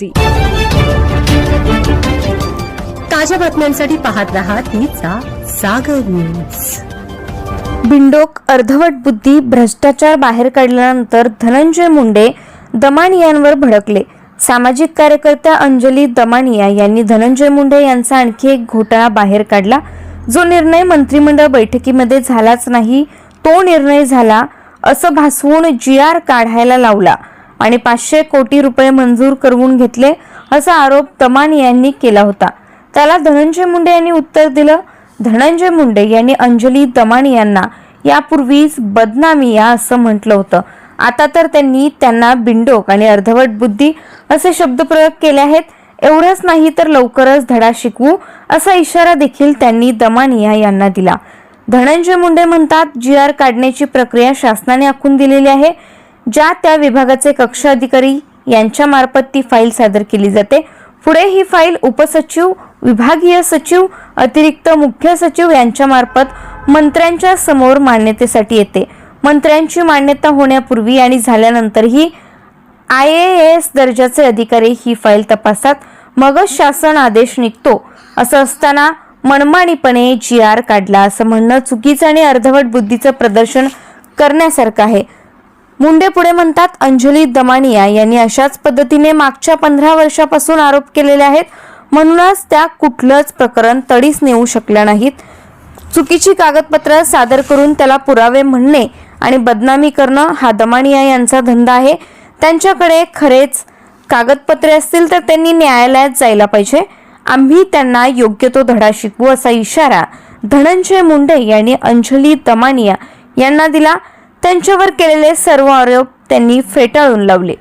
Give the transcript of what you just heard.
जी. ताज्या बातम्यांसाठी पाहत रहा तिचा सागर न्यूज बिंडोक अर्धवट बुद्धी भ्रष्टाचार बाहेर काढल्यानंतर धनंजय मुंडे दमानियांवर भडकले. सामाजिक कार्यकर्त्या अंजली दमानिया यांनी धनंजय मुंडे यांचा आणखी एक घोटाळा बाहेर काढला. जो निर्णय मंत्रिमंडळ बैठकीमध्ये झालाच नाही तो निर्णय झाला असं भासवून जी आर काढायला लावला. आणि पाचशे कोटी रुपये मंजूर करवून घेतले असा आरोप दमानिया यांनी केला होता. त्याला धनंजय मुंडे यांनी उत्तर दिलं. धनंजय मुंडे यांनी अंजली दमानी यांना यापूर्वीच बदनामिया असं म्हटलं होतं. आता तर त्यांनी त्यांना बिंडोक आणि अर्धवट बुद्धी असे शब्दप्रयोग केले आहेत. एवढंच नाही तर लवकरच धडा शिकवू असा इशारा देखील त्यांनी दमानिया यांना दिला. धनंजय मुंडे म्हणतात जी आर काढण्याची प्रक्रिया शासनाने आखून दिलेली आहे. ज्या त्या विभागाचे कक्ष अधिकारी यांच्या मार्फत ती फाईल सादर केली जाते. पुढे ही फाईल उपसचिव विभागीय सचिव अतिरिक्त मुख्य सचिव यांच्या मार्फत मंत्र्यांच्या समोर मान्यतेसाठी येते. मंत्र्यांची मान्यता होण्यापूर्वी आणि झाल्यानंतरही आय ए एस दर्जाचे अधिकारी ही फाईल तपासतात. मगच शासन आदेश निघतो. असं असताना मनमानीपणे जी आर काढला असं म्हणणं चुकीचं आणि अर्धवट बुद्धीचं प्रदर्शन करण्यासारखं आहे. मुंडे पुढे म्हणतात अंजली दमानिया यांनी अशाच पद्धतीने मागच्या पंधरा वर्षापासून आरोप केलेले आहेत. म्हणूनच त्या कुठलंच प्रकरण तडीस नेऊ शकल्या नाहीत. चुकीची कागदपत्र सादर करून त्याला पुरावे म्हणणे आणि बदनामी करणं हा दमानिया यांचा धंदा आहे. त्यांच्याकडे खरेच कागदपत्रे असतील तर त्यांनी न्यायालयात जायला पाहिजे. आम्ही त्यांना योग्य तो धडा शिकवू असा इशारा धनंजय मुंडे यांनी अंजली दमानिया यांना दिला. त्यांच्यावर केलेले सर्व आरोप त्यांनी फेटाळून लावले.